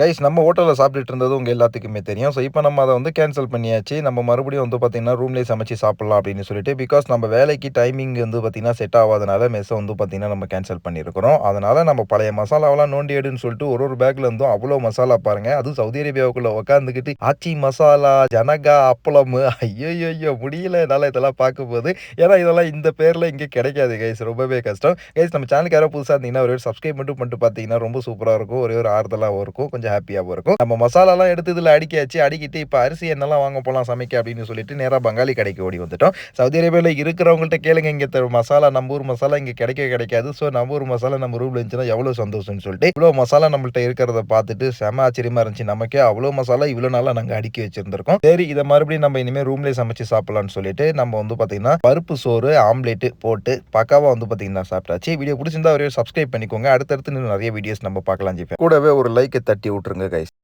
Guys நம்ம ஹோட்டலில் சாப்பிட்டுட்டு இருந்தது உங்கள் எல்லாத்துக்குமே தெரியும். ஸோ இப்போ நம்ம அதை வந்து கேன்சல் பண்ணியாச்சு. நம்ம மறுபடியும் வந்து பார்த்தீங்கன்னா ரூம்லேயே சமைச்சு சாப்பிட்லாம் அப்படின்னு சொல்லிட்டு பிகாஸ் நம்ம வேலைக்கு டைமிங் வந்து பார்த்திங்கன்னா செட் ஆகாதனால மெஸ்ஸை வந்து பார்த்தீங்கன்னா நம்ம கேன்சல் பண்ணியிருக்கிறோம். அதனால் நம்ம பழைய மசாலாவெல்லாம் நோண்டி எடுன்னு சொல்லிட்டு ஒரு ஒரு பேக்கில் இருந்தும் அவ்வளோ மசாலா பாருங்கள் அதுவும் சவுதி அரேபியாவுக்குள்ளே உட்காந்துக்கிட்டு ஆச்சி மசாலா ஜனகா அப்பளம் ஐயோ ஐயோ முடியல என்னால் இதெல்லாம் பார்க்கும்போது ஏன்னா இதெல்லாம் இந்த பேரில் இங்கே கிடைக்காது கைஸ் ரொம்பவே கஷ்டம். கைஸ் நம்ம சேனலுக்கு யாராவது புதுசாக இருந்தீங்கன்னா ஒரு சப்ஸ்கிரைப் மட்டும் பண்ணிட்டு பார்த்தீங்கன்னா ரொம்ப சூப்பராக இருக்கும். ஒரே ஒரு ஆறுதலாகவும் இருக்கும். கொஞ்சம் ஹாப்பியாகவும் இருக்கும். நம்ம மசாலாலாம் எடுத்து இதில் அடிக்காச்சு அடிக்கிட்டு இப்போ அரிசி என்னெல்லாம் வாங்க போகலாம் சமைக்க அப்படின்னு சொல்லிட்டு நேராக பங்காளி கடைக்கு ஓடி வந்துட்டோம். சவுதி அரேபியாவில் இருக்கிறவங்கள்ட்ட கேளுங்க இங்கே மசாலா நம்ம ஊர் மசாலா இங்கே கிடைக்க கிடைக்காது. ஸோ நம்ம ஊர் மசாலா நம்ம ரூமில் இருந்துச்சுன்னா எவ்வளோ சந்தோஷம்னு சொல்லிட்டு இவ்வளோ மசாலா நம்மள்ட்ட இருக்கிறத பார்த்துட்டு செம ஆச்சரியமா இருந்துச்சு. நமக்கே அவ்வளோ மசாலா இவ்வளோ நாளாக நாங்கள் அடுக்கி வச்சிருந்திருக்கோம். சரி இதை மறுபடியும் நம்ம இனிமேல் ரூம்லேயே சமைச்சு சாப்பிடலாம்னு சொல்லிட்டு நம்ம வந்து பார்த்தீங்கன்னா பருப்பு சோறு ஆம்லேட்டு போட்டு பக்காவாக வந்து பார்த்தீங்கன்னா சாப்பிட்டாச்சு. வீடியோ பிடிச்சிருந்தா ஒரே சப்ஸ்கிரைப் பண்ணிக்கோங்க. அடுத்தடுத்து இன்னும் நிறைய வீடியோஸ் நம்ம பார்க்கலாம் ஜிப்பேன் கூடவே ஒரு லைக்கை தட்டி விட்டுருங்க கைஸ்